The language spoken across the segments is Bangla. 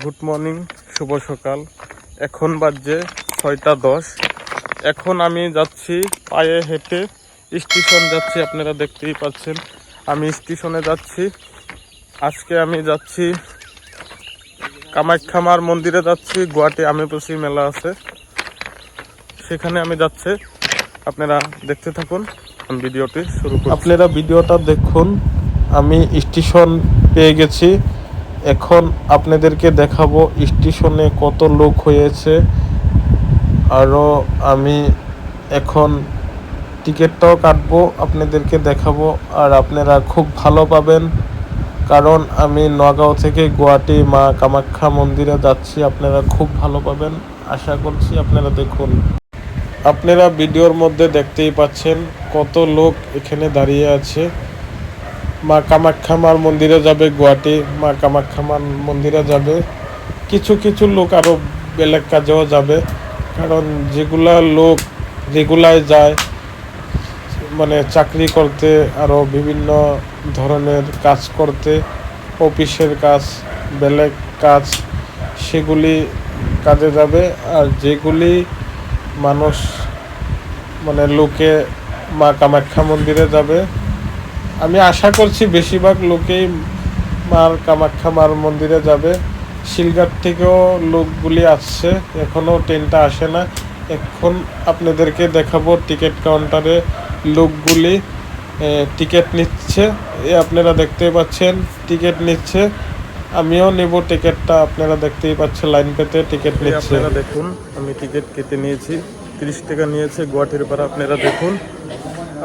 গুড মর্নিং শুভ সকাল। এখন বাজছে ছয়টা দশ। এখন আমি যাচ্ছি পায়ে হেঁটে স্টেশন যাচ্ছি, আপনারা দেখতেই পাচ্ছেন। আমি স্টেশনে যাচ্ছি। আজকে আমি যাচ্ছি কামাখ্যামার মন্দিরে যাচ্ছি, গুয়াহাটি আমেপসি মেলা আছে। সেখানে আমি যাচ্ছি। আপনারা দেখতে থাকুন ভিডিওটি শুরু আপনারা ভিডিওটা দেখুন। আমি স্টেশন পেয়ে গেছি। এখন আপনাদেরকে দেখাবো স্টেশনে কত লোক হয়েছে। আরও আমি এখন টিকিটটাও কাটবো, আপনাদেরকে দেখাবো। আর আপনারা খুব ভালো পাবেন, কারণ আমি নগাঁও থেকে গুয়াহাটি মা কামাখ্যা মন্দিরে যাচ্ছি, আপনারা খুব ভালো পাবেন। আশা করছি আপনারা দেখুন। আপনারা ভিডিওর মধ্যে দেখতেই পাচ্ছেন কত লোক এখানে দাঁড়িয়ে আছে। মা কামাখ্যা মার মন্দিরে যাবে গুয়াহাটি, মা কামাখ্যা মার মন্দিরে যাবে। কিছু কিছু লোক আরও বেলেগ কাজেও যাবে, কারণ যেগুলা লোক রেগুলার যায় মানে চাকরি করতে আরও বিভিন্ন ধরনের কাজ করতে, অফিসের কাজ, বেলেগ কাজ, সেগুলি কাজে যাবে। আর যেগুলি মানুষ মানে লোকে মা কামাখ্যা মন্দিরে যাবে আমি আশা করছি বেশিরভাগ লোকেই মার কামাখ্যা মার মন্দিরে যাবে। শিলঘাট থেকেও লোকগুলি আসছে। এখনও ট্রেনটা আসে না। এখন আপনাদেরকে দেখাবো টিকিট কাউন্টারে লোকগুলি টিকিট নিচ্ছে। এ আপনারা দেখতেই পাচ্ছেন টিকিট নিচ্ছে। আমিও নেব টিকিটটা আপনারা দেখতেই পাচ্ছেন লাইন পেতে টিকিট নিচ্ছে। আপনারা দেখুন আমি টিকিট কেটে নিয়েছি। তিরিশ টাকা নিয়েছে গুয়াহাটির পাড়া আপনারা দেখুন।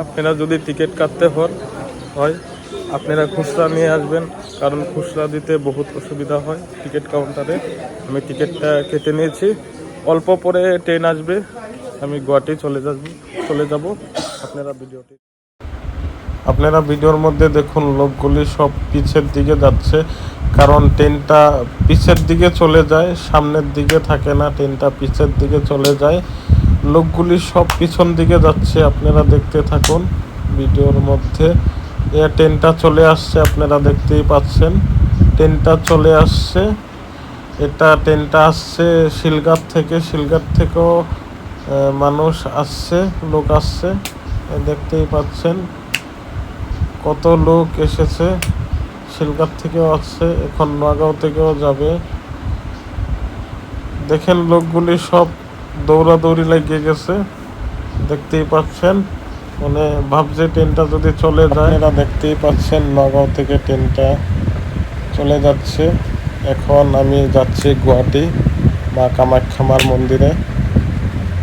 আপনারা যদি টিকিট কাটতে হন হয়। আপনারা খুচরা নিয়ে আসবেন, কারণ খুচরা দিতে বহুত অসুবিধা হয় টিকিট কাউন্টারে। আমি টিকিটটা কেটে নিয়েছি। অল্প পরে ট্রেন আসবে। আমি গুয়াহাটি চলে যাব চলে যাব। আপনারা ভিডিওটি আপনারা ভিডিওর মধ্যে দেখুন, লোকগুলি সব পিছের দিকে যাচ্ছে। কারণ ট্রেনটা পিছের দিকে চলে যায়, সামনের দিকে থাকে না। ট্রেনটা পিছের দিকে চলে যায়। লোকগুলি সব পিছন দিকে যাচ্ছে, আপনারা দেখতে থাকুন ভিডিওর মধ্যে। ট্রেনটা চলে আসছে, আপনারা দেখতেই পাচ্ছেন। ট্রেনটা চলে আসছে। এটা ট্রেনটা আসছে শিলঘাট থেকে। শিলঘাট থেকেও মানুষ আসছে, লোক আসছে দেখতেই পাচ্ছেন। কত লোক এসেছে, শিলঘাট থেকেও আসছে, এখন নগাঁও থেকেও যাবে। দেখেন লোকগুলি সব দৌড়াদৌড়ি লেগে গেছে, দেখতেই পাচ্ছেন। মানে ভাবছে ট্রেনটা যদি চলে যায়। এরা দেখতেই পাচ্ছেন নগাঁও থেকে ট্রেনটা চলে যাচ্ছে। এখন আমি যাচ্ছি গুয়াহাটি মা কামাখ্যা মার মন্দিরে।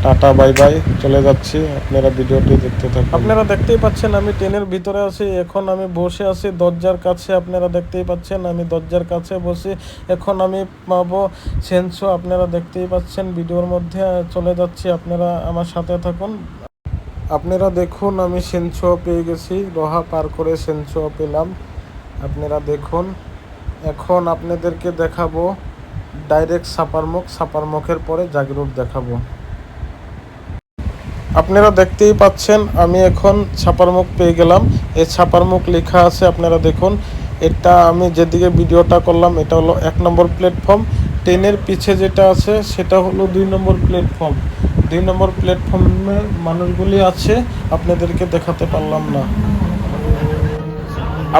টাটা বাই বাই চলে যাচ্ছি। আপনারা ভিডিওটি দেখতে থাকুন। আপনারা দেখতেই পাচ্ছেন আমি ট্রেনের ভিতরে আছি। এখন আমি বসে আছি দরজার কাছে। আপনারা দেখতেই পাচ্ছেন আমি দরজার কাছে বসি। এখন আমি পাবো সেন্সো। আপনারা দেখতেই পাচ্ছেন ভিডিওর মধ্যে চলে যাচ্ছি। আপনারা আমার সাথে থাকুন। আপনারা দেখুন, আমি সেনচো পেয়ে গেছি রোহা পার করে সেনচো পেলাম। আপনারা দেখুন, এখন আপনাদেরকে দেখাবো ডাইরেক্ট সাপারমুখ, সাপারমুখের পরে জাগরুক দেখাবো। আপনারা দেখতেই পাচ্ছেন, আমি এখন ছাপারমুখ পেয়ে গেলাম। এই ছাপারমুখ লেখা আছে, আপনারা দেখুন। এটা আমি যেদিকে ভিডিওটা করলাম, এটা হলো এক নম্বর প্ল্যাটফর্ম ট্রেনের পিছে যেটা আছে, সেটা হলো দুই নম্বর প্ল্যাটফর্ম দুই নম্বর প্ল্যাটফর্মে মানুষগুলি আছে, আপনাদেরকে দেখাতে পারলাম না।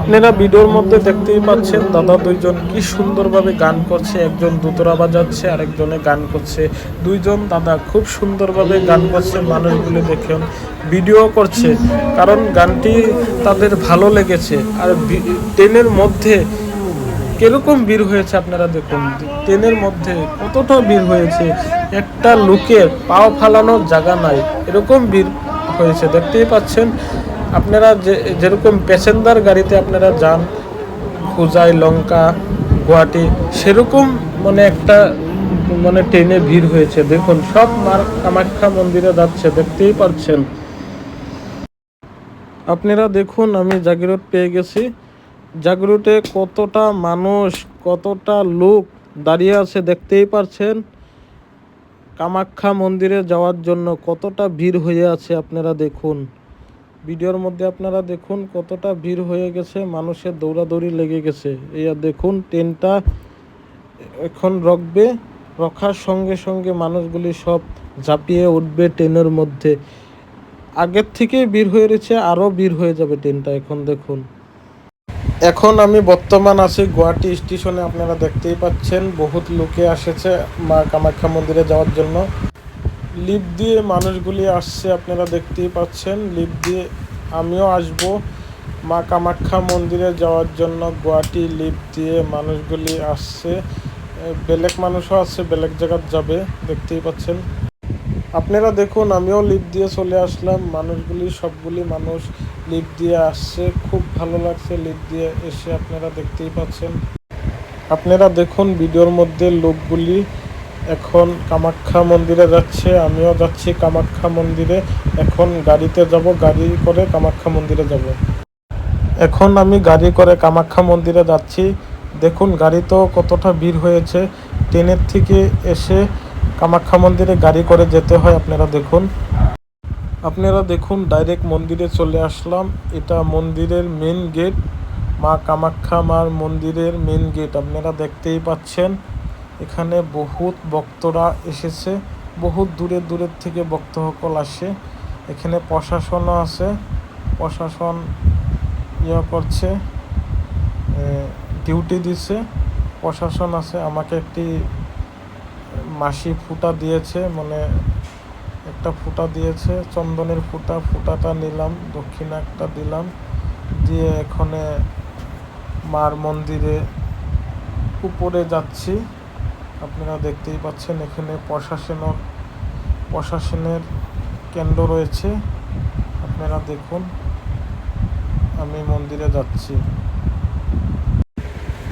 আপনারা ভিডিওর মধ্যে দেখতেই পাচ্ছেন, দাদা দুইজন কি সুন্দরভাবে গান করছে। একজন দুতরা বাজাচ্ছে, আরেকজনে গান করছে। দুইজন দাদা খুব সুন্দরভাবে গান করছে মানুষগুলি দেখেন ভিডিও করছে, কারণ গানটি তাদের ভালো লেগেছে। আর ট্রেনের মধ্যে কীরকম ভিড় হয়েছে আপনারা দেখুন? ট্রেনের মধ্যে কতটা ভিড় হয়েছে? একটা লোকের পাও ফালানোর জায়গা নাই। এরকম ভিড় হয়েছে। দেখতেই পাচ্ছেন, আপনারা যে, যেরকম প্যাসেঞ্জার গাড়িতে আপনারা যান, খুজাই, লঙ্কা, গুয়াহাটি, সেরকম মানে একটা মানে ট্রেনে ভিড় হয়েছে। দেখুন, সব মার কামাখ্যা মন্দিরে যাচ্ছে, দেখতেই পাচ্ছেন। আপনারা দেখুন, আমি জাগিরোড পেয়ে গেছি। জাগরুটে কতটা মানুষ, কতটা লোক দাঁড়িয়ে আছে দেখতেই পারছেন? কামাখ্যা মন্দিরে যাওয়ার জন্য কতটা ভিড় হয়ে আছে আপনারা দেখুন। ভিডিওর মধ্যে আপনারা দেখুন কতটা ভিড় হয়ে গেছে, মানুষের দৌড়াদৌড়ি লেগে গেছে। এই দেখুন ট্রেনটা এখন রকবে, রখার সঙ্গে সঙ্গে মানুষগুলি সব ঝাঁপিয়ে উঠবে ট্রেনের মধ্যে। আগের থেকেই বীর হয়ে রয়েছে, আরও বীর হয়ে যাবে ট্রেনটা এখন দেখুন। এখন আমি বর্তমান আছি গুয়াহাটি স্টেশনে, আপনারা দেখতেই পাচ্ছেন, বহুত লোকে এসেছে মা কামাখ্যা মন্দিরে যাওয়ার জন্য। লিফট দিয়ে মানুষগুলি আসছে, আপনারা দেখতেই পাচ্ছেন, লিফট দিয়ে আমিও আসব মা কামাখ্যা মন্দিরে যাওয়ার জন্য। গুয়াহাটি লিফট দিয়ে মানুষগুলি আসছে বেলেগ মানুষও আছে বেলেগ জায়গাত যাবে, দেখতেই পাচ্ছেন। আপনারা দেখুন, আমিও লিফট দিয়ে চলে আসলাম, মানুষগুলি সবগুলি মানুষ লিফট দিয়ে আসছে, খুব ভালো লাগছে লিফট দিয়ে এসে আপনারা দেখতেই পাচ্ছেন। আপনারা দেখুন ভিডিওর মধ্যে লোকগুলি এখন কামাখ্যা মন্দিরে যাচ্ছে, আমিও যাচ্ছি কামাখ্যা মন্দিরে। এখন গাড়িতে যাব, গাড়ি করে কামাখ্যা মন্দিরে যাব। এখন আমি গাড়ি করে কামাখ্যা মন্দিরে যাচ্ছি। দেখুন গাড়ি তো কতটা ভিড় হয়েছে। ট্রেনের থেকে এসে কামাখ্যা মন্দিরে গাড়ি করে যেতে হয়, আপনারা দেখুন। আপনারা দেখুন ডাইরেক্ট মন্দিরে চলে আসলাম। এটা মন্দিরের মেন গেট মা কামাখ্যা মার মন্দিরের মেন গেট আপনারা দেখতেই পাচ্ছেন, এখানে বহুত ভক্তরা এসেছে। বহুত দূরে দূরের থেকে ভক্তসকল আসে। এখানে প্রশাসনও আছে। প্রশাসন ইয়ে করছে ডিউটি দিছে। প্রশাসন আছে, আমাকে একটি মাসি ফুটা দিয়েছে মানে একটা ফুটা দিয়েছে, চন্দনের ফুটা, ফুটাটা নিলাম, দক্ষিণা একটা দিলাম, দিয়ে এখানে মার মন্দিরে উপরে যাচ্ছি। আপনারা দেখতেই পাচ্ছেন এখানে প্রশাসনের প্রশাসনের কেন্দ্র রয়েছে। আপনারা দেখুন, আমি মন্দিরে যাচ্ছি।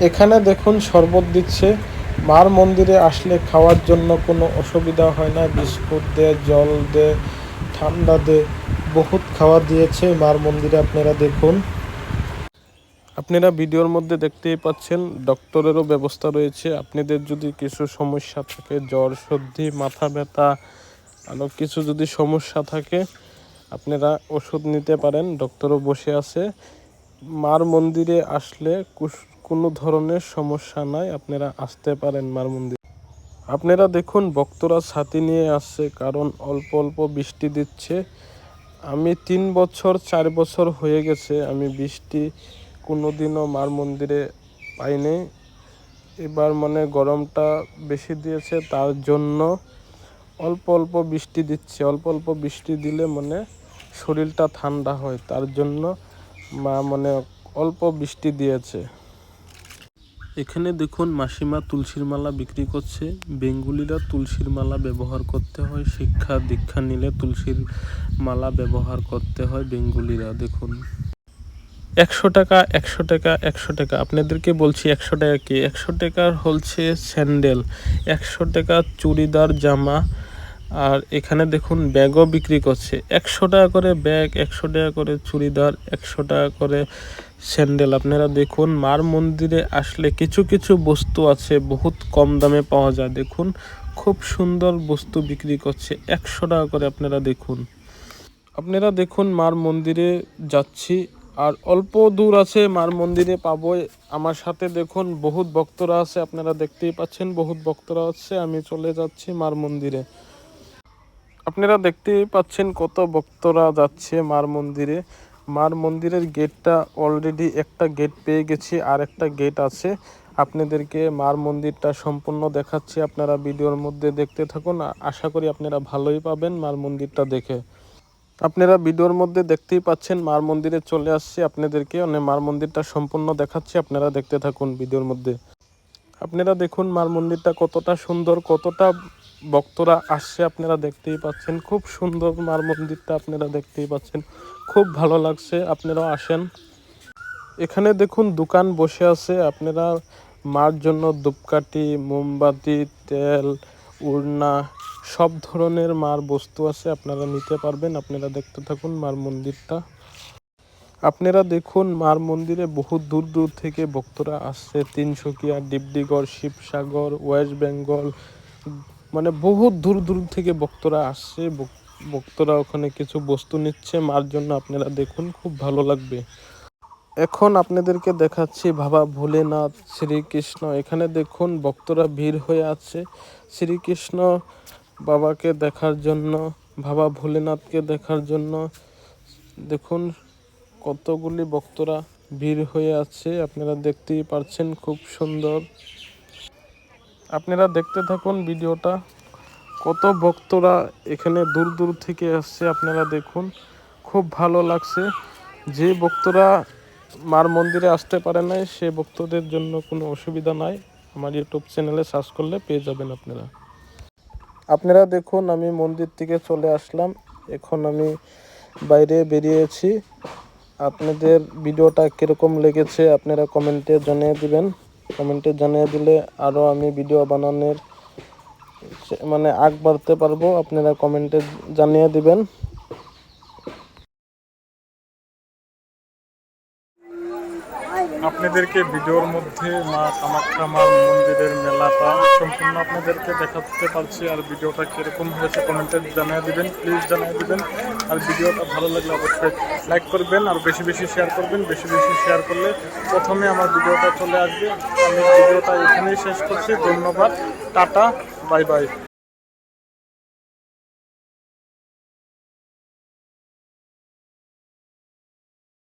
এখানে দেখুন শরবত দিচ্ছে। মার মন্দিরে আসলে খাওয়ার জন্য কোনো অসুবিধা হয় না। বিস্কুট দে, জল দে, ঠান্ডা দে, বহুত খাওয়া দিয়েছে মার মন্দিরে। আপনারা দেখুন। আপনারা ভিডিওর মধ্যে দেখতেই পাচ্ছেন, ডক্টরেরও ব্যবস্থা রয়েছে। আপনাদের যদি কিছু সমস্যা থাকে, জ্বর, সর্দি, মাথা ব্যথা, আরও কিছু যদি সমস্যা থাকে, আপনারা ওষুধ নিতে পারেন। ডক্টরও বসে আছে। মার মন্দিরে আসলে কোনো ধরনের সমস্যা নাই, আপনারা আসতে পারেন মার মন্দির আপনারা দেখুন, ভক্তরা ছাতি নিয়ে আসছে, কারণ অল্প অল্প বৃষ্টি দিচ্ছে। আমি তিন বছর, চার বছর হয়ে গেছে, আমি বৃষ্টি কোনোদিনও মার মন্দিরে পাইনি। এবার মানে গরমটা বেশি দিয়েছে, তার জন্য অল্প অল্প বৃষ্টি দিচ্ছে। অল্প অল্প বৃষ্টি দিলে মানে শরীরটা ঠান্ডা হয়, তার জন্য মা মানে অল্প বৃষ্টি দিয়েছে। এখানে দেখুন মাসিমা তুলসীর মালা বিক্রি করছে। বেঙ্গুলিরা তুলসীর মালা ব্যবহার করতে হয়, শিক্ষা দীক্ষা নিলে তুলসীর মালা ব্যবহার করতে হয় বেঙ্গুলিরা, দেখুন। একশো টাকা একশো টাকা একশো টাকা, আপনাদেরকে বলছি একশো টাকা কি? একশো টাকার হচ্ছে স্যান্ডেল, একশো টাকা চুড়িদার জামা, আর এখানে দেখুন ব্যাগও বিক্রি করছে। একশো টাকা করে ব্যাগ, একশো টাকা করে চুড়িদার, একশো টাকা করে স্যান্ডেল, আপনারা দেখুন, মার মন্দিরে আসলে কিছু কিছু বস্তু আছে, বহুত কম দামে পাওয়া যায়। দেখুন, খুব সুন্দর বস্তু বিক্রি করছে, একশো টাকা করে আপনারা দেখুন। আপনারা দেখুন, মার মন্দিরে যাচ্ছি, আর অল্প দূর আছে, মার মন্দিরে পাবো আমার সাথে দেখুন, বহুত ভক্তরা আছে, আপনারা দেখতেই পাচ্ছেন, বহুত ভক্তরা আছে, আমি চলে যাচ্ছি মার মন্দিরে। আপনারা দেখতেই পাচ্ছেন, কত ভক্তরা যাচ্ছে মার মন্দিরে। মার মন্দিরের গেটটা অলরেডি একটা গেট পেয়ে গেছি, আর একটা গেট আছে। আপনাদেরকে মার মন্দিরটা সম্পূর্ণ দেখাচ্ছি, আপনারা ভিডিওর মধ্যে দেখতে থাকুন। আশা করি আপনারা ভালোই পাবেন মার মন্দিরটা দেখে। আপনারা ভিডিওর মধ্যে দেখতেই পাচ্ছেন, মার মন্দিরে চলে আসছি আপনাদেরকে। মানে মার মন্দিরটা সম্পূর্ণ দেখাচ্ছি, আপনারা দেখতে থাকুন ভিডিওর মধ্যে। আপনারা দেখুন মার মন্দিরটা কতটা সুন্দর, কতটা ভক্তরা আসছে, আপনারা দেখতেই পাচ্ছেন। খুব সুন্দর মার মন্দিরটা আপনারা দেখতেই পাচ্ছেন। খুব ভালো লাগছে, আপনারাও আসেন। এখানে দেখুন, দোকান বসে আছে। আপনারা মার জন্য ধূপকাঠি, মোমবাতি, তেল, উড়না, সব ধরনের মার বস্তু আছে, আপনারা নিতে পারবেন। আপনারা দেখতে থাকুন মার মন্দিরটা। আপনারা দেখুন, মার মন্দিরে বহু দূর দূর থেকে ভক্তরা আসছে। তিনসুকিয়া ডিব্রুগড় শিবসাগর, ওয়েস্ট বেঙ্গল মানে বহু দূর দূর থেকে ভক্তরা আসছে ভক্তরা ওখানে কিছু বস্তু নিচ্ছে, মার জন্য আপনারা দেখুন, খুব ভালো লাগবে। এখন আপনাদেরকে দেখাচ্ছি বাবা ভোলেনাথ শ্রীকৃষ্ণ। এখানে দেখুন, ভক্তরা ভিড় হয়ে আছে। শ্রীকৃষ্ণ বাবাকে দেখার জন্য, বাবা ভোলেনাথকে দেখার জন্য। দেখুন, কতগুলি ভক্তরা ভিড় হয়ে আছে, আপনারা দেখতেই পারছেন, খুব সুন্দর। আপনারা দেখতে থাকুন ভিডিওটা। কত ভক্তরা এখানে দূর দূর থেকে আসছে আপনারা দেখুন। খুব ভালো লাগছে। যে ভক্তরা মার মন্দিরে আসতে পারে নাই, সে ভক্তদের জন্য কোনো অসুবিধা নাই। আমার ইউটিউব চ্যানেলে সার্চ করলে পেয়ে যাবেন আপনারা। আপনারা দেখুন, আমি মন্দির থেকে চলে আসলাম। এখন আমি বাইরে বেরিয়েছি। আপনাদের ভিডিওটা কীরকম লেগেছে, আপনারা কমেন্টে জানিয়ে দিবেন। কমেন্টে জানিয়ে দিলে আরও আমি ভিডিও বানানোর মানে আগ বাড়তে পারব। আপনারা কমেন্টে জানিয়ে দিবেন। আপনাদেরকে ভিডিওর মধ্যে মা কামাখ্যা মা মন্দিরের মেলাটা সম্পূর্ণ আপনাদেরকে দেখাতে পারছি। আর ভিডিওটা কীরকম হয়েছে কমেন্টে জানিয়ে দিবেন প্লিজ জানিয়ে দিবেন। আর ভিডিওটা ভালো লাগলে অবশ্যই লাইক করবেন আর বেশি বেশি শেয়ার করবেন, বেশি বেশি শেয়ার করলে প্রথমে আমার ভিডিওটা চলে আসবে। আমি ভিডিওটা এখানেই শেষ করছি। ধন্যবাদ। Tata bye bye